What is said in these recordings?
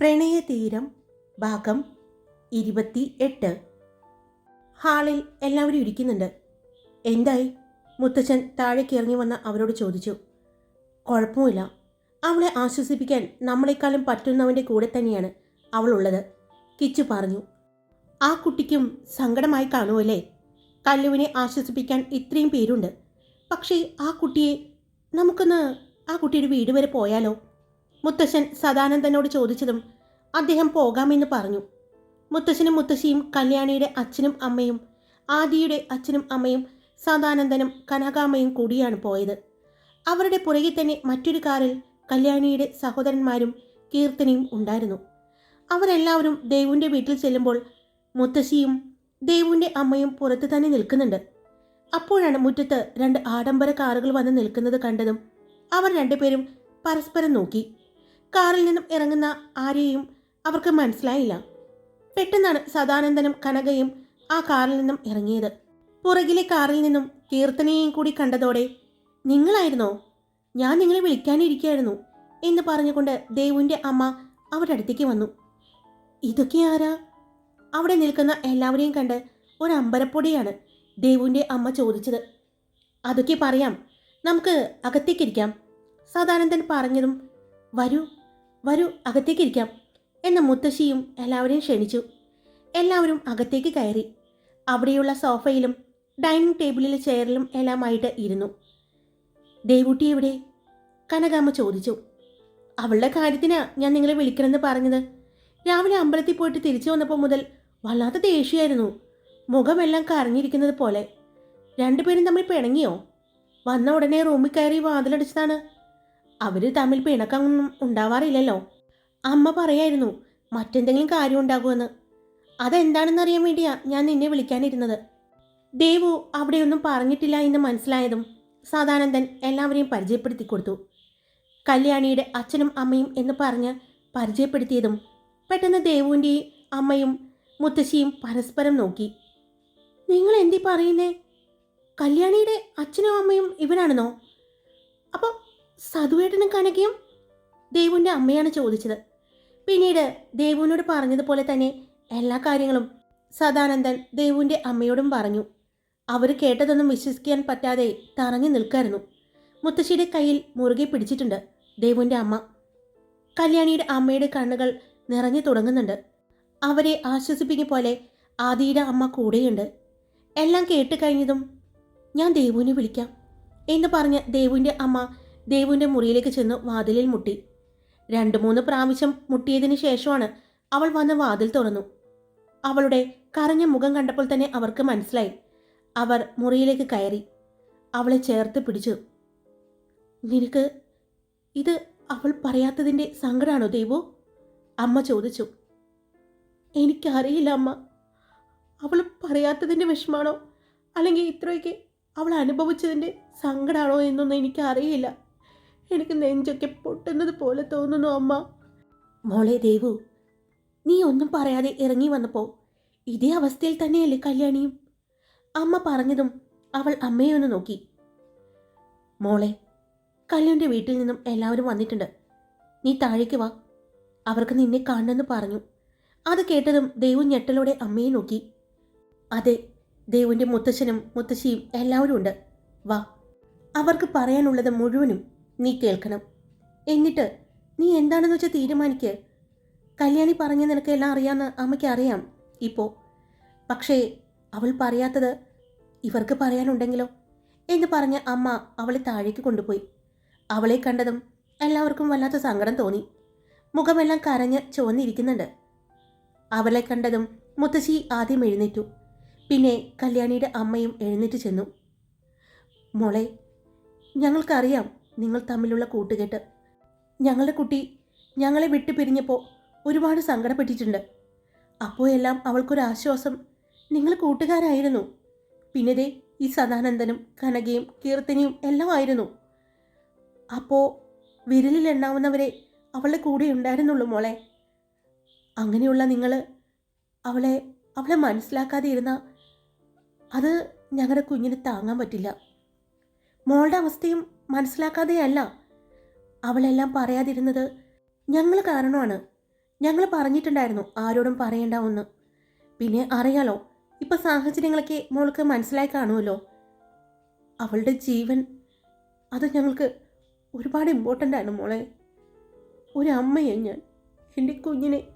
പ്രണയതീരം ഭാഗം ഇരുപത്തി എട്ട് ഹാളിൽ എല്ലാവരും ഇരിക്കുന്നുണ്ട്. എന്തായി? മുത്തച്ഛൻ താഴേക്ക് ഇറങ്ങി വന്ന അവരോട് ചോദിച്ചു. കുഴപ്പമില്ല. അവളെ ആശ്വസിപ്പിക്കാൻ നമ്മളെക്കാളും പറ്റുന്നവന്റെ കൂടെ തന്നെയാണ് അവളുള്ളത് കിച്ചു പറഞ്ഞു. ആ കുട്ടിക്കും സങ്കടമായി കാണുമല്ലേ കല്ലുവിനെ ആശ്വസിപ്പിക്കാൻ ഇത്രയും പേരുണ്ട്. പക്ഷേ ആ കുട്ടിയെ നമുക്കൊന്ന് ആ കുട്ടിയുടെ വീട് വരെ പോയാലോ? മുത്തശ്ശൻ സദാനന്ദനോട് ചോദിച്ചതും അദ്ദേഹം പോകാമെന്ന് പറഞ്ഞു. മുത്തശ്ശനും മുത്തശ്ശിയും കല്യാണിയുടെ അച്ഛനും അമ്മയും ആദിയുടെ അച്ഛനും അമ്മയും സദാനന്ദനും കനകാമ്മയും കൂടിയാണ് പോയത്. അവരുടെ പുറകെ തന്നെ മറ്റൊരു കാറിൽ കല്യാണിയുടെ സഹോദരന്മാരും കീർത്തനയും ഉണ്ടായിരുന്നു. അവരെല്ലാവരും ദേവുവിന്റെ വീട്ടിൽ ചെല്ലുമ്പോൾ മുത്തശ്ശിയും ദേവുവിന്റെ അമ്മയും പുറത്ത് തന്നെ നിൽക്കുന്നുണ്ട്. അപ്പോഴാണ് മുറ്റത്ത് രണ്ട് ആഡംബര കാറുകൾ വന്ന് നിൽക്കുന്നത് കണ്ടതും അവർ രണ്ടുപേരും പരസ്പരം നോക്കി. കാറിൽ നിന്നും ഇറങ്ങുന്ന ആരെയും അവർക്ക് മനസ്സിലായില്ല. പെട്ടെന്നാണ് സദാനന്ദനും കനകയും ആ കാറിൽ നിന്നും ഇറങ്ങിയത്. പുറകിലെ കാറിൽ നിന്നും കീർത്തനയെയും കൂടി കണ്ടതോടെ നിങ്ങളായിരുന്നോ? ഞാൻ നിങ്ങളെ വിളിക്കാനിരിക്കുകയായിരുന്നു എന്ന് പറഞ്ഞുകൊണ്ട് ദേവുവിന്റെ അമ്മ അവരുടെ അടുത്തേക്ക് വന്നു. ഇതൊക്കെ ആരാ? അവിടെ നിൽക്കുന്ന എല്ലാവരെയും കണ്ട് ഒരു അമ്പരപ്പൊടിയാണ് ദേവുവിന്റെ അമ്മ ചോദിച്ചത്. അതൊക്കെ പറയാം. നമുക്ക് അകത്തേക്കിരിക്കാം സദാനന്ദൻ പറഞ്ഞതും വരൂ. വരൂ അകത്തേക്കിരിക്കാം എന്ന മുത്തശ്ശിയും എല്ലാവരെയും ക്ഷണിച്ചു. എല്ലാവരും അകത്തേക്ക് കയറി. അവിടെയുള്ള സോഫയിലും ഡൈനിങ് ടേബിളിലെ ചെയറിലും എല്ലാമായിട്ട് ഇരുന്നു. ദേവുട്ടി എവിടെ? കനകാമ്മ ചോദിച്ചു. അവളുടെ കാര്യത്തിനാ ഞാൻ നിങ്ങളെ വിളിക്കണമെന്ന് പറഞ്ഞത്. രാവിലെ അമ്പലത്തിൽ പോയിട്ട് തിരിച്ചു വന്നപ്പോൾ മുതൽ വല്ലാത്ത ദേഷ്യമായിരുന്നു. മുഖമെല്ലാം കരഞ്ഞിരിക്കുന്നത് പോലെ. രണ്ടുപേരും തമ്മിൽ പിണങ്ങിയോ? വന്ന ഉടനെ റൂമിൽ കയറി വാതിലടിച്ചതാണ്. അവർ തമ്മിൽ പിണക്കമൊന്നും ഉണ്ടാവാറില്ലല്ലോ. അമ്മ പറയായിരുന്നു മറ്റെന്തെങ്കിലും കാര്യം ഉണ്ടാകുമെന്ന്. അതെന്താണെന്ന് അറിയാൻ വേണ്ടിയാ ഞാൻ നിന്നെ വിളിക്കാനിരുന്നത്. ദേവു അവിടെയൊന്നും പറഞ്ഞിട്ടില്ല എന്ന് മനസ്സിലായതും സദാനന്ദൻ എല്ലാവരെയും പരിചയപ്പെടുത്തി കൊടുത്തു. കല്യാണിയുടെ അച്ഛനും അമ്മയും എന്ന് പറഞ്ഞ് പരിചയപ്പെടുത്തിയതും പെട്ടെന്ന് ദേവുവിന്റെയും അമ്മയും മുത്തശ്ശിയും പരസ്പരം നോക്കി. നിങ്ങൾ എന്തി പറയുന്നേ? കല്യാണിയുടെ അച്ഛനും അമ്മയും ഇവരാണെന്നോ? അപ്പോൾ സതുവേട്ടനും കനകയും ദേവുവിന്റെ അമ്മയാണ് ചോദിച്ചത്. പിന്നീട് ദേവുവിനോട് പറഞ്ഞതുപോലെ തന്നെ എല്ലാ കാര്യങ്ങളും സദാനന്ദൻ ദേവുവിന്റെ അമ്മയോടും പറഞ്ഞു. അവർ കേട്ടതൊന്നും വിശ്വസിക്കാൻ പറ്റാതെ തറഞ്ഞു നിൽക്കായിരുന്നു. മുത്തശ്ശിയുടെ കയ്യിൽ മുറുകെ പിടിച്ചിട്ടുണ്ട് ദേവുവിന്റെ അമ്മ. കല്യാണിയുടെ അമ്മയുടെ കണ്ണുകൾ നിറഞ്ഞു തുടങ്ങുന്നുണ്ട്. അവരെ ആശ്വസിപ്പിക്കും പോലെ ആദിയുടെ അമ്മ കൂടെയുണ്ട്. എല്ലാം കേട്ട് കഴിഞ്ഞതും ഞാൻ ദേവുവിനെ വിളിക്കാം എന്ന് പറഞ്ഞ് ദേവുവിന്റെ അമ്മ ദേവുവിന്റെ മുറിയിലേക്ക് ചെന്ന് വാതിലിൽ മുട്ടി. രണ്ട് മൂന്ന് പ്രാവശ്യം മുട്ടിയതിന് ശേഷമാണ് അവൾ വന്ന് വാതിൽ തുറന്നു. അവളുടെ കറഞ്ഞ മുഖം കണ്ടപ്പോൾ തന്നെ അവർക്ക് മനസ്സിലായി. അവർ മുറിയിലേക്ക് കയറി. അവളെ ചേർത്ത് പിടിച്ചു. നിനക്ക് ഇത് അവൾ പറയാത്തതിന്റെ സങ്കടമാണോ ദേവു? അമ്മ ചോദിച്ചു. എനിക്കറിയില്ല അമ്മ. അവൾ പറയാത്തതിന്റെ വിഷമാണോ? അല്ലെങ്കിൽ ഇത്രയൊക്കെ അവൾ അനുഭവിച്ചതിന്റെ സങ്കടമാണോ എന്നൊന്നും എനിക്കറിയില്ല. എനിക്ക് നെഞ്ചൊക്കെ പൊട്ടുന്നത് പോലെ തോന്നുന്നു അമ്മ. മോളെ ദേവു നീ ഒന്നും പറയാതെ ഇറങ്ങി വന്നപ്പോൾ ഇതേ അവസ്ഥയിൽ തന്നെയല്ലേ കല്യാണിയും? അമ്മ പറഞ്ഞതും അവൾ അമ്മയെ ഒന്ന് നോക്കി. മോളെ കല്യാണിന്റെ വീട്ടിൽ നിന്നും എല്ലാവരും വന്നിട്ടുണ്ട്. നീ താഴേക്ക് വാ. അവർക്ക് നിന്നെ കാണണമെന്ന് പറഞ്ഞു. അത് കേട്ടതും ദേവു ഞെട്ടലോടെ അമ്മയെ നോക്കി. അതെ ദേവുവിന്റെ മുത്തശ്ശനും മുത്തശ്ശിയും എല്ലാവരും ഉണ്ട്. വാ. അവർക്ക് പറയാനുള്ളത് മുഴുവനും നീ കേൾക്കണം. എന്നിട്ട് നീ എന്താണെന്ന് വെച്ചാൽ തീരുമാനിക്ക്. കല്യാണി പറഞ്ഞ നിനക്ക് എല്ലാം അറിയാമെന്ന് അമ്മയ്ക്ക് അറിയാം ഇപ്പോൾ പക്ഷേ അവൾ പറയാത്തത് ഇവർക്ക് പറയാനുണ്ടെങ്കിലോ എന്ന് പറഞ്ഞ അമ്മ അവളെ താഴേക്ക് കൊണ്ടുപോയി. അവളെ കണ്ടതും എല്ലാവർക്കും വല്ലാത്ത സങ്കടം തോന്നി. മുഖമെല്ലാം കരഞ്ഞ് ചുവന്നിരിക്കുന്നുണ്ട്. അവളെ കണ്ടതും മുത്തശ്ശി ആദ്യം എഴുന്നേറ്റു. പിന്നെ കല്യാണിയുടെ അമ്മയും എഴുന്നേറ്റ് ചെന്നു. മോളെ ഞങ്ങൾക്കറിയാം നിങ്ങൾ തമ്മിലുള്ള കൂട്ടുകെട്ട്. ഞങ്ങളുടെ കുട്ടി ഞങ്ങളെ വിട്ടു പിരിഞ്ഞപ്പോൾ ഒരുപാട് സങ്കടപ്പെട്ടിട്ടുണ്ട്. അപ്പോഴെല്ലാം അവൾക്കൊരാശ്വാസം നിങ്ങൾ കൂട്ടുകാരായിരുന്നു. പിന്നെ ദേ ഈ സദാനന്ദനും കനകയും കീർത്തനയും എല്ലാം ആയിരുന്നു. അപ്പോൾ വിരലിൽ എണ്ണാവുന്നവരെ അവളുടെ കൂടെ ഉണ്ടായിരുന്നുള്ളൂ മോളെ. അങ്ങനെയുള്ള നിങ്ങൾ അവളെ അവളെ മനസ്സിലാക്കാതെ ഇരുന്ന അത് ഞങ്ങളുടെ കുഞ്ഞിന് താങ്ങാൻ പറ്റില്ല. മോളുടെ അവസ്ഥയും മനസ്സിലാക്കാതെയല്ല. അവളെല്ലാം പറയാതിരുന്നത് ഞങ്ങൾ കാരണമാണ്. ഞങ്ങൾ പറഞ്ഞിട്ടുണ്ടായിരുന്നു ആരോടും പറയണ്ട ഒന്ന് പിന്നെ അറിയാലോ ഇപ്പൊ സാഹചര്യങ്ങളൊക്കെ മോൾക്ക് മനസ്സിലായി കാണുമല്ലോ. അവളുടെ ജീവൻ അത് ഞങ്ങൾക്ക് ഒരുപാട് ഇമ്പോർട്ടന്റ് ആണ് മോളെ. ഒരു അമ്മയെ ഞാൻ എന്റെ കുഞ്ഞിനെ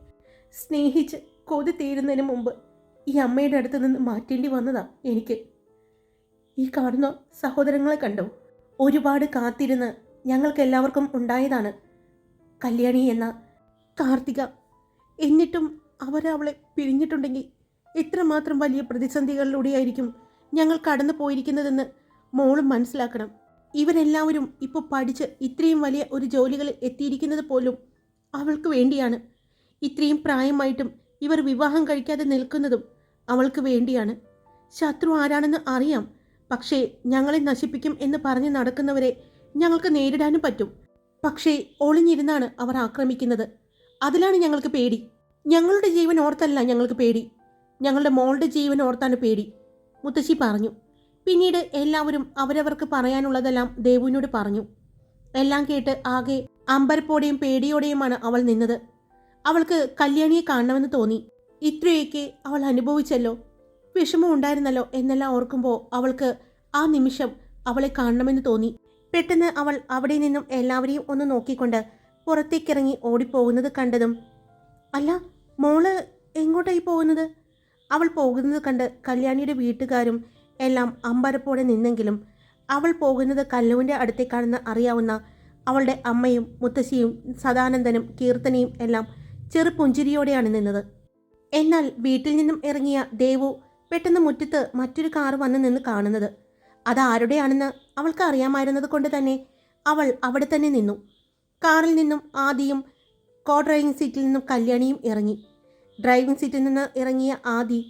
സ്നേഹിച്ച് കൊതി തീരുന്നതിന് മുമ്പ് ഈ അമ്മയുടെ അടുത്ത് നിന്ന് മാറ്റേണ്ടി വന്നതാണ് എനിക്ക്. ഈ കാണുന്ന സഹോദരങ്ങളെ കണ്ടോ? ഒരുപാട് കാത്തിരുന്ന് ഞങ്ങൾക്ക് എല്ലാവർക്കും ഉണ്ടായതാണ്. കല്യാണി എന്ന കാർത്തിക. എന്നിട്ടും അവരവളെ പിരിഞ്ഞിട്ടുണ്ടെങ്കിൽ എത്രമാത്രം വലിയ പ്രതിസന്ധികളിലൂടെയായിരിക്കും ഞങ്ങൾ കടന്നു പോയിരിക്കുന്നതെന്ന് മോളും മനസ്സിലാക്കണം. ഇവരെല്ലാവരും ഇപ്പോൾ പഠിച്ച് ഇത്രയും വലിയ ഒരു ജോലികളിൽ എത്തിയിരിക്കുന്നത് പോലും അവൾക്ക് വേണ്ടിയാണ്. ഇത്രയും പ്രായമായിട്ടും ഇവർ വിവാഹം കഴിക്കാതെ നിൽക്കുന്നതും അവൾക്ക് വേണ്ടിയാണ്. ശത്രു ആരാണെന്ന് അറിയാം. പക്ഷേ ഞങ്ങളെ നശിപ്പിക്കും എന്ന് പറഞ്ഞ് നടക്കുന്നവരെ ഞങ്ങൾക്ക് നേരിടാനും പറ്റും. പക്ഷേ ഒളിഞ്ഞിരുന്നാണ് അവർ ആക്രമിക്കുന്നത്. അതിലാണ് ഞങ്ങൾക്ക് പേടി. ഞങ്ങളുടെ ജീവൻ ഓർത്തല്ല ഞങ്ങൾക്ക് പേടി. ഞങ്ങളുടെ മോളുടെ ജീവൻ ഓർത്താണ് പേടി. മുത്തശ്ശി പറഞ്ഞു. പിന്നീട് എല്ലാവരും അവരവർക്ക് പറയാനുള്ളതെല്ലാം ദേവുവിനോട് പറഞ്ഞു. എല്ലാം കേട്ട് ആകെ അമ്പരപ്പോടെയും പേടിയോടെയുമാണ് അവൾ നിന്നത്. അവൾക്ക് കല്യാണിയെ കാണണമെന്ന് തോന്നി. ഇത്രയൊക്കെ അവൾ അനുഭവിച്ചല്ലോ. വിഷമം ഉണ്ടായിരുന്നല്ലോ എന്നെല്ലാം ഓർക്കുമ്പോൾ അവൾക്ക് ആ നിമിഷം അവളെ കാണണമെന്ന് തോന്നി. പെട്ടെന്ന് അവൾ അവിടെ നിന്നും എല്ലാവരെയും ഒന്ന് നോക്കിക്കൊണ്ട് പുറത്തേക്കിറങ്ങി ഓടിപ്പോകുന്നത് കണ്ടതും അല്ല മോൾ എങ്ങോട്ടായി പോകുന്നത്? അവൾ പോകുന്നത് കണ്ട് കല്യാണിയുടെ വീട്ടുകാരും എല്ലാം അമ്പരപ്പോടെ നിന്നെങ്കിലും അവൾ പോകുന്നത് കല്ലുവിന്റെ അടുത്തേക്കാണെന്ന് അറിയാവുന്ന അവളുടെ അമ്മയും മുത്തശ്ശിയും സദാനന്ദനും കീർത്തനയും എല്ലാം ചെറുപുഞ്ചിരിയോടെയാണ് നിന്നത്. എന്നാൽ വീട്ടിൽ നിന്നും ഇറങ്ങിയ ദേവു പെട്ടെന്ന് മുറ്റത്ത് മറ്റൊരു കാർ വന്ന് നിന്ന് കാണുന്നത്. അത് ആരുടെയാണെന്ന് അവൾക്ക് അറിയാമായിരുന്നത് കൊണ്ട് തന്നെ അവൾ അവിടെ തന്നെ നിന്നു. കാറിൽ നിന്നും ആദിയും കോ ഡ്രൈവിംഗ് സീറ്റിൽ നിന്നും കല്യാണിയും ഇറങ്ങി. ഡ്രൈവിംഗ് സീറ്റിൽ നിന്ന് ഇറങ്ങിയ ആദി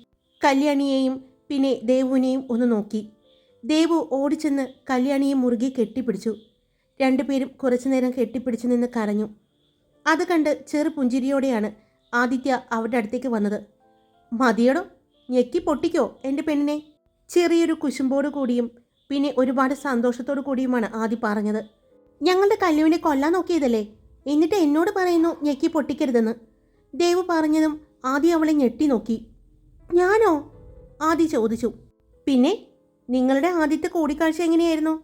കല്യാണിയെയും പിന്നെ ദേവുവിനെയും ഒന്ന് നോക്കി. ദേവു ഓടിച്ചെന്ന് കല്യാണിയെ മുറുകെ കെട്ടിപ്പിടിച്ചു. രണ്ടുപേരും കുറച്ചുനേരം കെട്ടിപ്പിടിച്ചു നിന്ന് കരഞ്ഞു. അത് കണ്ട് ചെറു പുഞ്ചിരിയോടെയാണ് ആദിത്യ അവരുടെ അടുത്തേക്ക് വന്നത്. മതിയടോ. ഞെക്കി പൊട്ടിക്കോ എന്റെ പെണ്ണിനെ? ചെറിയൊരു കുശുമ്പോട് കൂടിയും പിന്നെ ഒരുപാട് സന്തോഷത്തോടു കൂടിയുമാണ് ആദി പറഞ്ഞത്. ഞങ്ങളുടെ കല്ലുവിനെ കൊല്ലാൻ നോക്കിയതല്ലേ? എന്നിട്ട് എന്നോട് പറയുന്നു ഞെക്കി പൊട്ടിക്കരുതെന്ന്. ദേവ് പറഞ്ഞതും ആദി അവളെ ഞെട്ടി നോക്കി. ഞാനോ? ആദി ചോദിച്ചു. പിന്നെ നിങ്ങളുടെ ആദ്യത്തെ കൂടിക്കാഴ്ച എങ്ങനെയായിരുന്നു?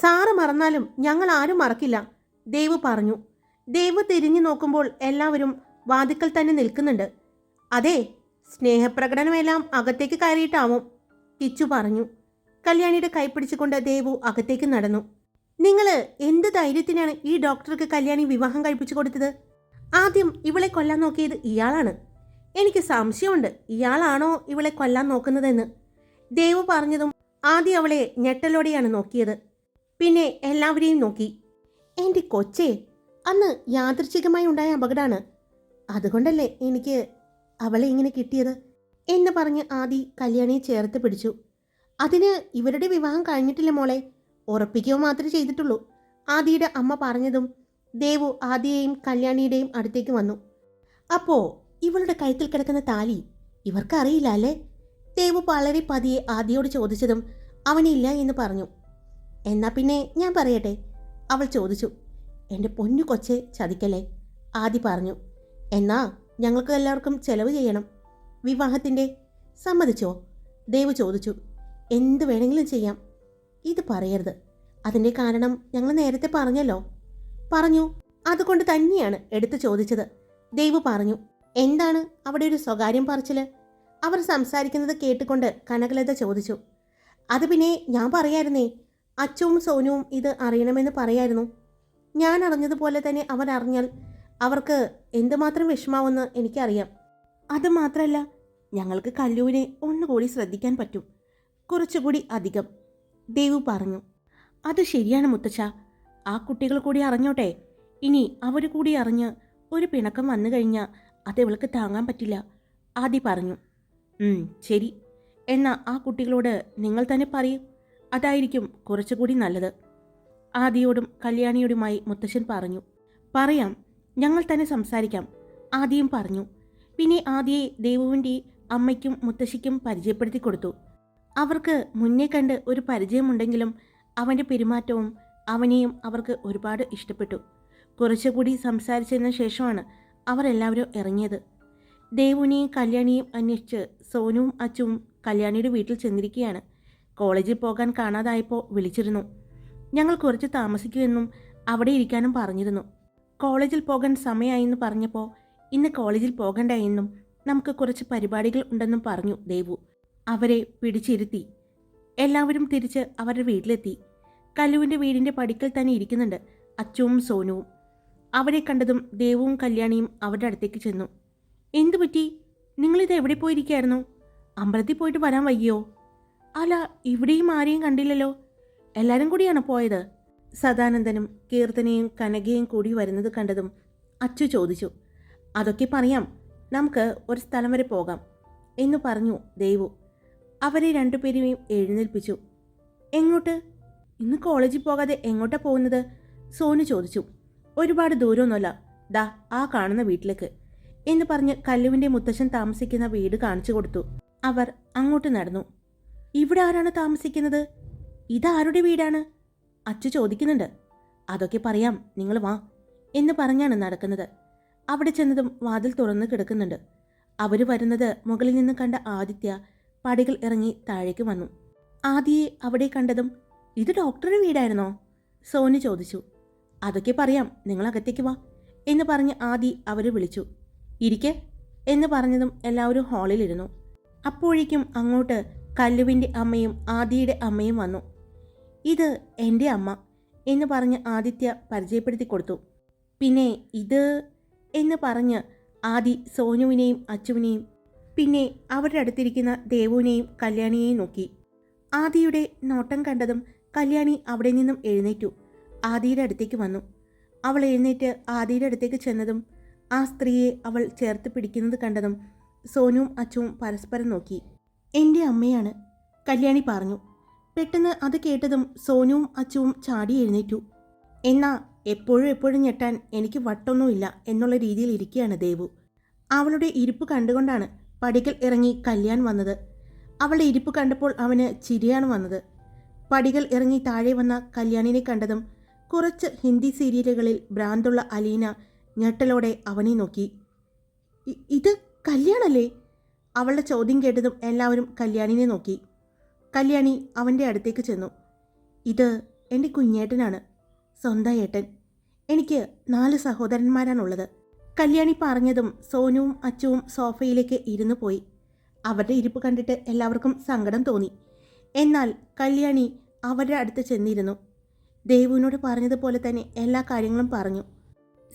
സാറ് മറന്നാലും ഞങ്ങൾ ആരും മറക്കില്ല ദേവ് പറഞ്ഞു. ദേവ് തിരിഞ്ഞു നോക്കുമ്പോൾ എല്ലാവരും വാതിക്കൽ തന്നെ നിൽക്കുന്നുണ്ട്. അതെ സ്നേഹപ്രകടനമെല്ലാം അകത്തേക്ക് കയറിയിട്ടാവും കിച്ചു പറഞ്ഞു. കല്യാണിയുടെ കൈ പിടിച്ചുകൊണ്ട് ദേവു അകത്തേക്ക് നടന്നു. നിങ്ങൾ എന്ത് ധൈര്യത്തിനാണ് ഈ ഡോക്ടർക്ക് കല്യാണി വിവാഹം കഴിപ്പിച്ചു കൊടുത്തത്? ആദ്യം ഇവളെ കൊല്ലാൻ നോക്കിയത് ഇയാളാണ്. എനിക്ക് സംശയമുണ്ട് ഇയാളാണോ ഇവളെ കൊല്ലാൻ നോക്കുന്നതെന്ന്. ദേവു പറഞ്ഞതും ആദ്യം അവളെ ഞെട്ടലോടെയാണ് നോക്കിയത്. പിന്നെ എല്ലാവരെയും നോക്കി. എന്റെ കൊച്ചേ അന്ന് യാദൃച്ഛികമായി ഉണ്ടായ അപകടമാണ്. അതുകൊണ്ടല്ലേ എനിക്ക് അവളെ ഇങ്ങനെ കിട്ടിയത്? എന്ന് പറഞ്ഞ് ആദി കല്യാണിയെ ചേർത്ത് പിടിച്ചു. അതിന് ഇവരുടെ വിവാഹം കഴിഞ്ഞിട്ടില്ല മോളെ. ഉറപ്പിക്കുക മാത്രമേ ചെയ്തിട്ടുള്ളൂ. ആദിയുടെ അമ്മ പറഞ്ഞതും ദേവു ആദിയെയും കല്യാണിയുടെയും അടുത്തേക്ക് വന്നു. അപ്പോ ഇവളുടെ കഴുത്തിൽ കിടക്കുന്ന താലി ഇവർക്കറിയില്ല അല്ലേ? ദേവു വളരെ പതിയെ ആദിയോട് ചോദിച്ചതും അവനില്ല എന്ന് പറഞ്ഞു. എന്നാ പിന്നെ ഞാൻ പറയട്ടെ? അവൾ ചോദിച്ചു. എന്റെ പൊന്നു കൊച്ചെ ചതിക്കല്ലേ? ആദി പറഞ്ഞു. എന്നാ ഞങ്ങൾക്ക് എല്ലാവർക്കും ചെലവ് ചെയ്യണം. വിവാഹത്തിന്റെ സമ്മതിച്ചോ? ദേവ് ചോദിച്ചു. എന്ത് വേണമെങ്കിലും ചെയ്യാം. ഇത് പറയരുത്. അതിന്റെ കാരണം ഞങ്ങൾ നേരത്തെ പറഞ്ഞല്ലോ. പറഞ്ഞു അതുകൊണ്ട് തന്നെയാണ് എടുത്തു ചോദിച്ചത്. ദേവ് പറഞ്ഞു എന്താണ് അവിടെ ഒരു സ്വകാര്യം പറച്ചിൽ? അവർ സംസാരിക്കുന്നത് കേട്ടുകൊണ്ട് കനകലത ചോദിച്ചു. അത് പിന്നെ ഞാൻ പറയായിരുന്നേ അച്ചുവും സോനുവും ഇത് അറിയണമെന്ന് പറയായിരുന്നു. ഞാൻ അറിഞ്ഞതുപോലെ തന്നെ അവർ അറിഞ്ഞാൽ അവർക്ക് എന്തുമാത്രം വിഷമാവെന്ന് എനിക്കറിയാം. അത് മാത്രമല്ല ഞങ്ങൾക്ക് കല്ലുവിനെ ഒന്നുകൂടി ശ്രദ്ധിക്കാൻ പറ്റും. കുറച്ചുകൂടി അധികം ദേവു പറഞ്ഞു. അത് ശരിയാണ് മുത്തച്ഛ. ആ കുട്ടികൾ കൂടി അറിഞ്ഞോട്ടെ. ഇനി അവർ കൂടി അറിഞ്ഞ് ഒരു പിണക്കം വന്നു കഴിഞ്ഞാൽ അത് ഇവൾക്ക് താങ്ങാൻ പറ്റില്ല. ആദി പറഞ്ഞു. "ഉം, ശരി. എന്നാൽ ആ കുട്ടികളോട് നിങ്ങൾ തന്നെ പറയും. അതായിരിക്കും കുറച്ചുകൂടി നല്ലത്. ആദിയോടും കല്യാണിയോടുമായി മുത്തശ്ശൻ പറഞ്ഞു. പറയാം ഞങ്ങൾ തന്നെ സംസാരിക്കാം. ആദ്യം പറഞ്ഞു. പിന്നെ ആദ്യയെ ദേവുവിന്റെ അമ്മയ്ക്കും മുത്തശ്ശിക്കും പരിചയപ്പെടുത്തി കൊടുത്തു. അവർക്ക് മുന്നേ കണ്ട് ഒരു പരിചയമുണ്ടെങ്കിലും അവന്റെ പെരുമാറ്റവും അവനെയും അവർക്ക് ഒരുപാട് ഇഷ്ടപ്പെട്ടു. കുറച്ചുകൂടി സംസാരിച്ചതിന് ശേഷമാണ് അവർ എല്ലാവരും ഇറങ്ങിയത്. ദേവുനെയും കല്യാണിയും അന്വേഷിച്ച് സോനുവും അച്ചുവും കല്യാണിയുടെ വീട്ടിൽ ചെന്നിരിക്കുകയാണ്. കോളേജിൽ പോകാൻ കാണാതായപ്പോൾ വിളിച്ചിരുന്നു. ഞങ്ങൾ കുറച്ച് താമസിക്കുമെന്നും അവിടെ ഇരിക്കാനും പറഞ്ഞിരുന്നു. കോളേജിൽ പോകാൻ സമയമായെന്ന് പറഞ്ഞപ്പോൾ ഇന്ന് കോളേജിൽ പോകണ്ട എന്നും നമുക്ക് കുറച്ച് പരിപാടികൾ ഉണ്ടെന്നും പറഞ്ഞു ദേവു. അവരെ പിടിച്ചിരുത്തി. എല്ലാവരും തിരിച്ച് അവരുടെ വീട്ടിലെത്തി. കല്ലുവിന്റെ വീടിന്റെ പടിക്കൽ തന്നെ ഇരിക്കുന്നുണ്ട് അച്ചുവും സോനുവും. അവരെ കണ്ടതും ദേവുവും കല്യാണിയും അവരുടെ അടുത്തേക്ക് ചെന്നു. എന്തു പറ്റി? നിങ്ങളിത് എവിടെ പോയിരിക്കായിരുന്നു? അമ്പലത്തിൽ പോയിട്ട് വരാൻ വയ്യോ? അല്ല ഇവിടെയും ആരെയും കണ്ടില്ലല്ലോ. എല്ലാവരും കൂടിയാണ് പോയത്? സദാനന്ദനും കീർത്തനയും കനകയും കൂടി വരുന്നത് കണ്ടതും അച്ചു ചോദിച്ചു അതൊക്കെ പറയാം. നമുക്ക് ഒരു സ്ഥലം വരെ പോകാം. എന്ന് പറഞ്ഞു ദേവു. അവരെ രണ്ടുപേരെയും എഴുന്നേൽപ്പിച്ചു. എങ്ങോട്ട്? ഇന്ന് കോളേജിൽ പോകാതെ എങ്ങോട്ടാ പോകുന്നത്? സോനു ചോദിച്ചു. ഒരുപാട് ദൂരമൊന്നുമല്ല. ദാ ആ കാണുന്ന വീട്ടിലേക്ക്. എന്ന് പറഞ്ഞ് കല്ലുവിന്റെ മുത്തശ്ശൻ താമസിക്കുന്ന വീട് കാണിച്ചു കൊടുത്തു. അവർ അങ്ങോട്ട് നടന്നു. ഇവിടെ ആരാണ് താമസിക്കുന്നത്? ഇതാരുടെ വീടാണ്? അച്ചു ചോദിക്കുന്നുണ്ട്. അതൊക്കെ പറയാം നിങ്ങൾ വാ എന്ന് പറഞ്ഞാണ് നടക്കുന്നത്. അവിടെ ചെന്നതും വാതിൽ തുറന്ന് കിടക്കുന്നുണ്ട്. അവർ വരുന്നത് മുകളിൽ നിന്ന് കണ്ട ആദിത്യ പടികൾ ഇറങ്ങി താഴേക്ക് വന്നു. ആദിയെ അവിടെ കണ്ടതും ഇത് ഡോക്ടറുടെ വീടായിരുന്നോ? സോനു ചോദിച്ചു. അതൊക്കെ പറയാം നിങ്ങൾ അകത്തേക്ക് വാ എന്ന് പറഞ്ഞ് ആദി അവരെ വിളിച്ചു. ഇരിക്കെ എന്ന് പറഞ്ഞതും എല്ലാവരും ഹാളിലിരുന്നു. അപ്പോഴേക്കും അങ്ങോട്ട് കല്ലുവിന്റെ അമ്മയും ആദിയുടെ അമ്മയും വന്നു. ഇത് എന്റെ അമ്മ എന്ന് പറഞ്ഞ് ആദിത്യ പരിചയപ്പെടുത്തി കൊടുത്തു. പിന്നെ ഇത് എന്ന് പറഞ്ഞ് ആദി സോനുവിനെയും അച്ചുവിനെയും പിന്നെ അവരുടെ അടുത്തിരിക്കുന്ന ദേവുവിനെയും കല്യാണിയെയും നോക്കി. ആദിയുടെ നോട്ടം കണ്ടതും കല്യാണി അവിടെ നിന്നും എഴുന്നേറ്റു. ആദിയുടെ അടുത്തേക്ക് വന്നു. അവൾ എഴുന്നേറ്റ് ആദിയുടെ അടുത്തേക്ക് ചെന്നതും ആ സ്ത്രീയെ അവൾ ചേർത്ത് പിടിക്കുന്നത് കണ്ടതും സോനുവും അച്ചുവും പരസ്പരം നോക്കി. എന്റെ അമ്മയാണ് കല്യാണി പറഞ്ഞു. പെട്ടെന്ന് അത് കേട്ടതും സോനുവും അച്ചുവും ചാടി എഴുന്നേറ്റു. എന്നാ എപ്പോഴും എപ്പോഴും ഞെട്ടാൻ എനിക്ക് വട്ടൊന്നുമില്ല എന്നുള്ള രീതിയിൽ ഇരിക്കുകയാണ് ദേവു. അവളുടെ ഇരിപ്പ് കണ്ടുകൊണ്ടാണ് പടികൾ ഇറങ്ങി കല്യാൺ വന്നത്. അവളുടെ ഇരിപ്പ് കണ്ടപ്പോൾ അവന് ചിരിയാണ് വന്നത്. പടികൾ ഇറങ്ങി താഴെ വന്ന കല്യാണിനെ കണ്ടതും കുറച്ച് ഹിന്ദി സീരിയലുകളിൽ ഭ്രാന്തുള്ള അലീന ഞെട്ടലോടെ അവനെ നോക്കി. ഇത് കല്യാണല്ലേ? അവളുടെ ചോദ്യം കേട്ടതും എല്ലാവരും കല്യാണിനെ നോക്കി. കല്യാണി അവന്റെ അടുത്തേക്ക് ചെന്നു. ഇത് എന്റെ കുഞ്ഞേട്ടനാണ് സ്വന്തം ഏട്ടൻ. എനിക്ക് നാല് സഹോദരന്മാരാണുള്ളത്. കല്യാണി പറഞ്ഞതും സോനുവും അച്ചുവും സോഫയിലേക്ക് ഇരുന്നു പോയി. അവരുടെ ഇരിപ്പ് കണ്ടിട്ട് എല്ലാവർക്കും സങ്കടം തോന്നി. എന്നാൽ കല്യാണി അവരുടെ അടുത്ത് ചെന്നിരുന്നു. ദേവുവിനോട് പറഞ്ഞതുപോലെ തന്നെ എല്ലാ കാര്യങ്ങളും പറഞ്ഞു.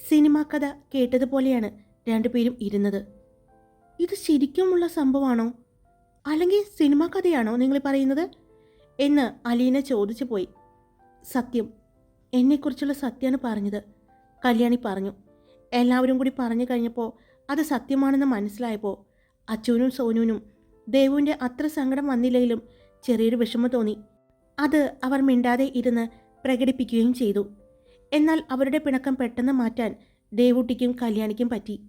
സിനിമാ കഥ കേട്ടതുപോലെയാണ് രണ്ടുപേരും ഇരുന്നത്. ഇത് ശരിക്കുമുള്ള സംഭവമാണോ? അല്ലെങ്കിൽ സിനിമാ കഥയാണോ നിങ്ങൾ പറയുന്നത്? എന്ന് അലീന ചോദിച്ചു പോയി. സത്യം എന്നെക്കുറിച്ചുള്ള സത്യമാണ് പറഞ്ഞത് കല്യാണി പറഞ്ഞു. എല്ലാവരും കൂടി പറഞ്ഞു കഴിഞ്ഞപ്പോൾ അത് സത്യമാണെന്ന് മനസ്സിലായപ്പോൾ അച്ചുവിനും സോനുവിനും ദേവുവിന്റെ അത്ര സങ്കടം വന്നില്ലെങ്കിലും ചെറിയൊരു വിഷമം തോന്നി. അത് അവർ മിണ്ടാതെ ഇരുന്ന് പ്രകടിപ്പിക്കുകയും ചെയ്തു. എന്നാൽ അവരുടെ പിണക്കം പെട്ടെന്ന് മാറ്റാൻ ദേവുട്ടിക്കും കല്യാണിക്കും പറ്റി.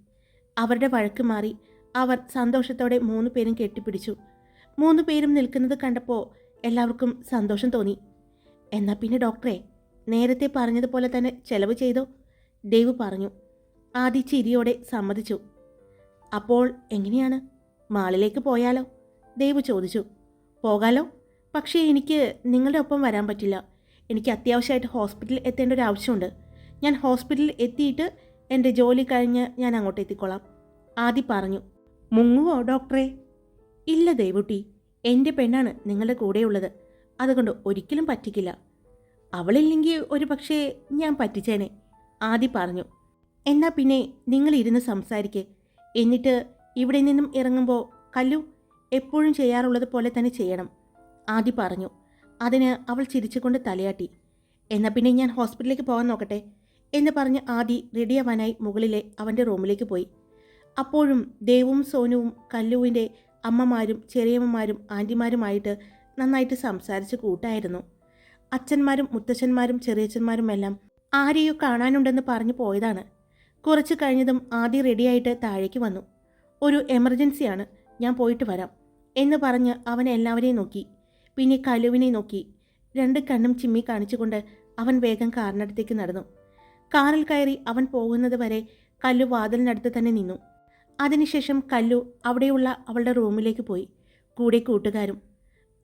അവരുടെ വഴക്ക് മാറി അവർ സന്തോഷത്തോടെ മൂന്ന് പേരും കെട്ടിപ്പിടിച്ചു. മൂന്ന് പേരും നിൽക്കുന്നത് കണ്ടപ്പോൾ എല്ലാവർക്കും സന്തോഷം തോന്നി. എന്നാൽ പിന്നെ ഡോക്ടറെ നേരത്തെ പറഞ്ഞതുപോലെ തന്നെ ചെലവ് ചെയ്തോ? ദേവ് പറഞ്ഞു. ആദി ചിരിയോടെ സമ്മതിച്ചു. അപ്പോൾ എങ്ങനെയാണ്? മാളിലേക്ക് പോയാലോ? ദേവ് ചോദിച്ചു. പോകാലോ? പക്ഷേ എനിക്ക് നിങ്ങളുടെ ഒപ്പം വരാൻ പറ്റില്ല. എനിക്ക് അത്യാവശ്യമായിട്ട് ഹോസ്പിറ്റലിൽ എത്തേണ്ട ഒരു ആവശ്യമുണ്ട്. ഞാൻ ഹോസ്പിറ്റലിൽ എത്തിയിട്ട് എന്റെ ജോലി കഴിഞ്ഞ് ഞാൻ അങ്ങോട്ട് എത്തിക്കോളാം. ആദി പറഞ്ഞു. മുങ്ങുവോ ഡോക്ടറെ? ഇല്ല ദേവുട്ടി. എന്റെ പെണ്ണാണ് നിങ്ങളുടെ കൂടെയുള്ളത്. അതുകൊണ്ട് ഒരിക്കലും പറ്റിക്കില്ല. അവളില്ലെങ്കിൽ ഒരു പക്ഷേ ഞാൻ പറ്റിച്ചേനെ. ആദി പറഞ്ഞു. എന്നാ പിന്നെ നിങ്ങൾ ഇരുന്ന് സംസാരിക്കേ. എന്നിട്ട് ഇവിടെ നിന്നും ഇറങ്ങുമ്പോൾ കല്ലു എപ്പോഴും ചെയ്യാറുള്ളത് പോലെ തന്നെ ചെയ്യണം. ആദി പറഞ്ഞു. അതിന് അവൾ ചിരിച്ചുകൊണ്ട് തലയാട്ടി. എന്നാൽ പിന്നെ ഞാൻ ഹോസ്പിറ്റലിലേക്ക് പോകാൻ നോക്കട്ടെ? എന്ന് പറഞ്ഞ് ആദി റെഡിയാവാനായി മുകളിലെ അവന്റെ റൂമിലേക്ക് പോയി. അപ്പോഴും ദേവും സോനുവും കല്ലുവിന്റെ അമ്മമാരും ചെറിയമ്മമാരും ആന്റിമാരുമായിട്ട് നന്നായിട്ട് സംസാരിച്ച് കൂട്ടായിരുന്നു. അച്ഛന്മാരും മുത്തച്ഛന്മാരും ചെറിയച്ഛന്മാരും എല്ലാം ആരെയോ കാണാനുണ്ടെന്ന് പറഞ്ഞു പോയതാണ്. കുറച്ച് കഴിഞ്ഞതും ആദ്യം റെഡിയായിട്ട് താഴേക്ക് വന്നു. ഒരു എമർജൻസിയാണ് ഞാൻ പോയിട്ട് വരാം എന്ന് പറഞ്ഞ് അവൻ എല്ലാവരെയും നോക്കി. പിന്നെ കലുവിനെ നോക്കി. രണ്ട് കണ്ണും ചിമ്മി കാണിച്ചുകൊണ്ട് അവൻ വേഗം കാറിനടുത്തേക്ക് നടന്നു. കാറിൽ കയറി അവൻ പോകുന്നത് വരെ കല്ലു വാതിലിനടുത്ത് തന്നെ നിന്നു. അതിനുശേഷം കല്ലു അവിടെയുള്ള അവളുടെ റൂമിലേക്ക് പോയി. കൂടെ കൂട്ടുകാരും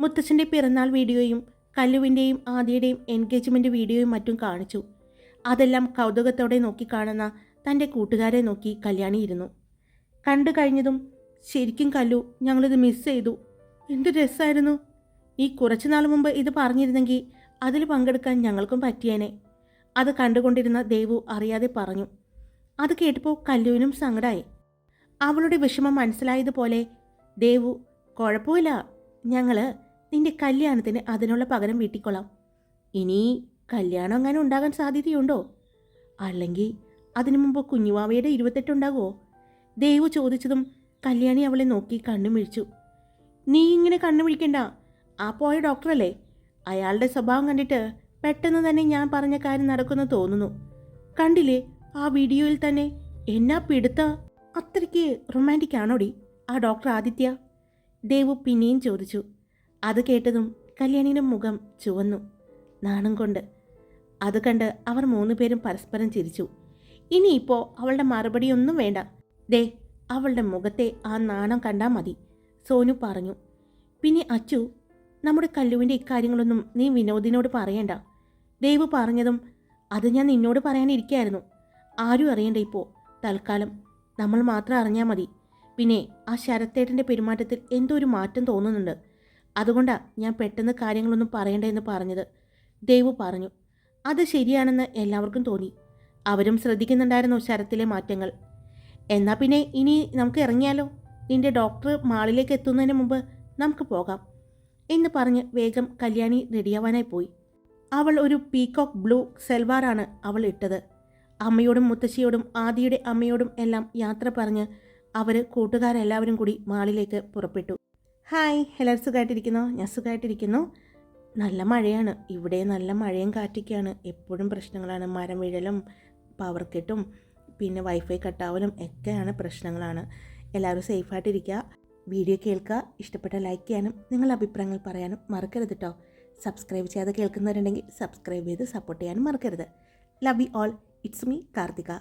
മുത്തച്ഛന്റെ പിറന്നാൾ വീഡിയോയും കല്ലുവിന്റെയും ആദിയുടെയും എൻഗേജ്മെന്റ് വീഡിയോയും മറ്റും കാണിച്ചു. അതെല്ലാം കൗതുകത്തോടെ നോക്കി കാണുന്ന തന്റെ കൂട്ടുകാരെ നോക്കി കല്യാണി ഇരുന്നു. കണ്ടു കഴിഞ്ഞതും ശരിക്കും കല്ലു ഞങ്ങളിത് മിസ് ചെയ്തു. എന്ത് രസമായിരുന്നു ഈ കുറച്ചു നാൾ മുമ്പ് ഇത് പറഞ്ഞിരുന്നെങ്കിൽ അതിൽ പങ്കെടുക്കാൻ ഞങ്ങൾക്കും പറ്റിയേനെ. അത് കണ്ടുകൊണ്ടിരുന്ന ദേവു അറിയാതെ പറഞ്ഞു. അത് കേട്ടപ്പോൾ കല്ലുവിനും സങ്കടമായി അവളുടെ വിഷമം മനസ്സിലായതുപോലെ ദേവു കുഴപ്പമില്ല. ഞങ്ങൾ നിന്റെ കല്യാണത്തിന് അതിനുള്ള പകരം വീട്ടിക്കൊള്ളാം. ഇനി കല്യാണം അങ്ങനെ ഉണ്ടാകാൻ സാധ്യതയുണ്ടോ? അല്ലെങ്കിൽ അതിനു മുമ്പ് കുഞ്ഞുവാവയുടെ ഇരുപത്തെട്ടുണ്ടാകുമോ? ദേവു ചോദിച്ചതും കല്യാണി അവളെ നോക്കി കണ്ണു മിഴിച്ചു നീ ഇങ്ങനെ കണ്ണു മിഴിക്കണ്ട ആ പോയ ഡോക്ടറല്ലേ? അയാളുടെ സ്വഭാവം കണ്ടിട്ട് പെട്ടെന്ന് തന്നെ ഞാൻ പറഞ്ഞ കാര്യം നടക്കുമെന്ന് തോന്നുന്നു. കണ്ടില്ലേ? ആ വീഡിയോയിൽ തന്നെ എന്നാ പിടുത്ത? അത്രയ്ക്ക് റൊമാന്റിക് ആണോടി ആ ഡോക്ടർ ആദിത്യ? ദേവു പിന്നെയും ചോദിച്ചു. അത് കേട്ടതും കല്യാണിയുടെ മുഖം ചുവന്നു. നാണം കൊണ്ട്. അത് കണ്ട് അവർ മൂന്നുപേരും പരസ്പരം ചിരിച്ചു. ഇനിയിപ്പോൾ അവളുടെ മറുപടിയൊന്നും വേണ്ട. ദേ അവളുടെ മുഖത്തെ ആ നാണം കണ്ടാൽ മതി സോനു പറഞ്ഞു. പിന്നെ അച്ചു നമ്മുടെ കല്ലുവിന്റെ ഇക്കാര്യങ്ങളൊന്നും നീ വിനോദിനോട് പറയണ്ട. ദേവ് പറഞ്ഞതും അത് ഞാൻ നിന്നോട് പറയാനിരിക്കായിരുന്നു. ആരും അറിയണ്ട ഇപ്പോൾ തൽക്കാലം. നമ്മൾ മാത്രം അറിഞ്ഞാൽ മതി. പിന്നെ ആ ശരത്തേട്ടന്റെ പെരുമാറ്റത്തിൽ എന്തോ ഒരു മാറ്റം തോന്നുന്നുണ്ട്. അതുകൊണ്ടാണ് ഞാൻ പെട്ടെന്ന് കാര്യങ്ങളൊന്നും പറയണ്ടെന്ന് പറഞ്ഞത്. ദേവു പറഞ്ഞു. അത് ശരിയാണെന്ന് എല്ലാവർക്കും തോന്നി. അവരും ശ്രദ്ധിക്കുന്നുണ്ടായിരുന്നു ശരത്തിലെ മാറ്റങ്ങൾ. എന്നാൽ പിന്നെ ഇനി നമുക്ക് ഇറങ്ങിയാലോ? നിന്റെ ഡോക്ടർ മാളിലേക്ക് എത്തുന്നതിന് മുമ്പ് നമുക്ക് പോകാം. എന്ന് പറഞ്ഞ് വേഗം കല്യാണി റെഡിയാവാനായി പോയി. അവൾ ഒരു പീകോക്ക് ബ്ലൂ സെൽവാറാണ് അവൾ ഇട്ടത്. അമ്മയോടും മുത്തശ്ശിയോടും ആദിയുടെ അമ്മയോടും എല്ലാം യാത്ര പറഞ്ഞ് അവർ കൂട്ടുകാരെല്ലാവരും കൂടി മാളിലേക്ക് പുറപ്പെട്ടു. ഹായ് എല്ലാവരും സുഖമായിട്ടിരിക്കുന്നു ഞാൻ സുഖമായിട്ടിരിക്കുന്നു നല്ല മഴയാണ്. ഇവിടെ നല്ല മഴയും കാറ്റൊക്കെയാണ്. എപ്പോഴും പ്രശ്നങ്ങളാണ്. മരം വീഴലും പവർ കെട്ടും പിന്നെ വൈഫൈ കട്ടാവലും ഒക്കെയാണ് പ്രശ്നങ്ങളാണ്. എല്ലാവരും സേഫായിട്ടിരിക്കുക. വീഡിയോ കേൾക്കുക. ഇഷ്ടപ്പെട്ട ലൈക്ക് ചെയ്യാനും നിങ്ങളുടെ അഭിപ്രായങ്ങൾ പറയാനും മറക്കരുത് കേട്ടോ സബ്സ്ക്രൈബ് ചെയ്യാതെ കേൾക്കുന്നവരുണ്ടെങ്കിൽ സബ്സ്ക്രൈബ് ചെയ്ത് സപ്പോർട്ട് ചെയ്യാനും മറക്കരുത്. Love you all it's me Karthika